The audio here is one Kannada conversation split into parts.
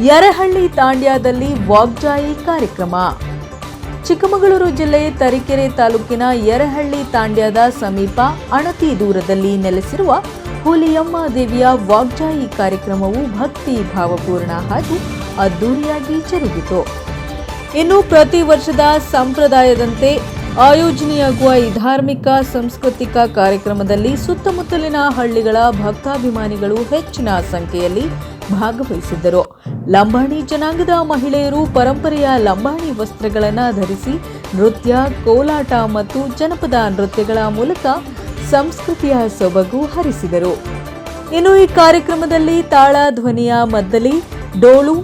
ಯರಹಳ್ಳಿ ತಾಂಡ್ಯದಲ್ಲಿ ವಾಗ್ಜಾಯಿ ಕಾರ್ಯಕ್ರಮ. ಚಿಕ್ಕಮಗಳೂರು ಜಿಲ್ಲೆ ತರೀಕೆರೆ ತಾಲೂಕಿನ ಯರಹಳ್ಳಿ ತಾಂಡ್ಯದ ಸಮೀಪ ಅಣತಿ ದೂರದಲ್ಲಿ ನೆಲೆಸಿರುವ ಹುಲಿಯಮ್ಮ ದೇವಿಯ ವಾಗ್ಜಾಯಿ ಕಾರ್ಯಕ್ರಮವು ಭಕ್ತಿ ಭಾವಪೂರ್ಣ ಹಾಗೂ ಅದ್ದೂರಿಯಾಗಿ ಜರುಗಿತು. ಇನ್ನು ಪ್ರತಿ ವರ್ಷದ ಸಂಪ್ರದಾಯದಂತೆ ಆಯೋಜನೆಯಾಗುವ ಈ ಧಾರ್ಮಿಕ, ಸಾಂಸ್ಕೃತಿಕ ಕಾರ್ಯಕ್ರಮದಲ್ಲಿ ಸುತ್ತಮುತ್ತಲಿನ ಹಳ್ಳಿಗಳ ಭಕ್ತಾಭಿಮಾನಿಗಳು ಹೆಚ್ಚಿನ ಸಂಖ್ಯೆಯಲ್ಲಿ ಭಾಗವಹಿಸಿದ್ದರು. ಲಂಬಾಣಿ ಜನಾಂಗದ ಮಹಿಳೆಯರು ಪರಂಪರೆಯ ಲಂಬಾಣಿ ವಸ್ತ್ರಗಳನ್ನು ಧರಿಸಿ ನೃತ್ಯ, ಕೋಲಾಟ ಮತ್ತು ಜನಪದ ನೃತ್ಯಗಳ ಮೂಲಕ ಸಂಸ್ಕೃತಿಯ ಸೊಬಗು ಹರಿಸಿದರು. ಇನ್ನು ಈ ಕಾರ್ಯಕ್ರಮದಲ್ಲಿ ತಾಳ, ಧ್ವನಿಯ ಮದ್ದಲಿ ಡೋಳು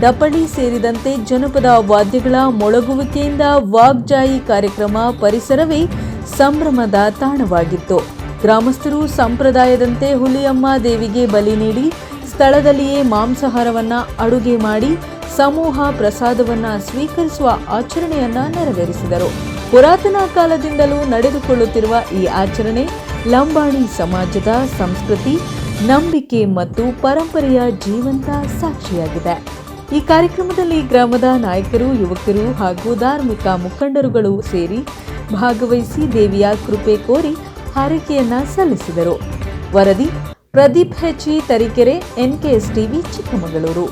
ಡಪಳಿ ಸೇರಿದಂತೆ ಜನಪದ ವಾದ್ಯಗಳ ಮೊಳಗುವಿಕೆಯಿಂದ ವಾಗ್ಜಾಯಿ ಕಾರ್ಯಕ್ರಮ ಪರಿಸರವೇ ಸಂಭ್ರಮದ ತಾಣವಾಗಿತ್ತು. ಗ್ರಾಮಸ್ಥರು ಸಂಪ್ರದಾಯದಂತೆ ಹುಲಿಯಮ್ಮ ದೇವಿಗೆ ಬಲಿ ನೀಡಿ ಸ್ಥಳದಲ್ಲಿಯೇ ಮಾಂಸಾಹಾರವನ್ನ ಅಡುಗೆ ಮಾಡಿ ಸಮೂಹ ಪ್ರಸಾದವನ್ನ ಸ್ವೀಕರಿಸುವ ಆಚರಣೆಯನ್ನ ನೆರವೇರಿಸಿದರು. ಪುರಾತನ ಕಾಲದಿಂದಲೂ ನಡೆದುಕೊಳ್ಳುತ್ತಿರುವ ಈ ಆಚರಣೆ ಲಂಬಾಣಿ ಸಮಾಜದ ಸಂಸ್ಕೃತಿ, ನಂಬಿಕೆ ಮತ್ತು ಪರಂಪರೆಯ ಜೀವಂತ ಸಾಕ್ಷಿಯಾಗಿದೆ. ಈ ಕಾರ್ಯಕ್ರಮದಲ್ಲಿ ಗ್ರಾಮದ ನಾಯಕರು, ಯುವಕರು ಹಾಗೂ ಧಾರ್ಮಿಕ ಮುಖಂಡರುಗಳು ಸೇರಿ ಭಾಗವಹಿಸಿ ದೇವಿಯ ಕೃಪೆ ಕೋರಿ ಹಾರೈಕೆಯನ್ನ ಸಲ್ಲಿಸಿದರು. ವರದಿ Pradeep HG Tarikere NKS TV Chikkamagaluru.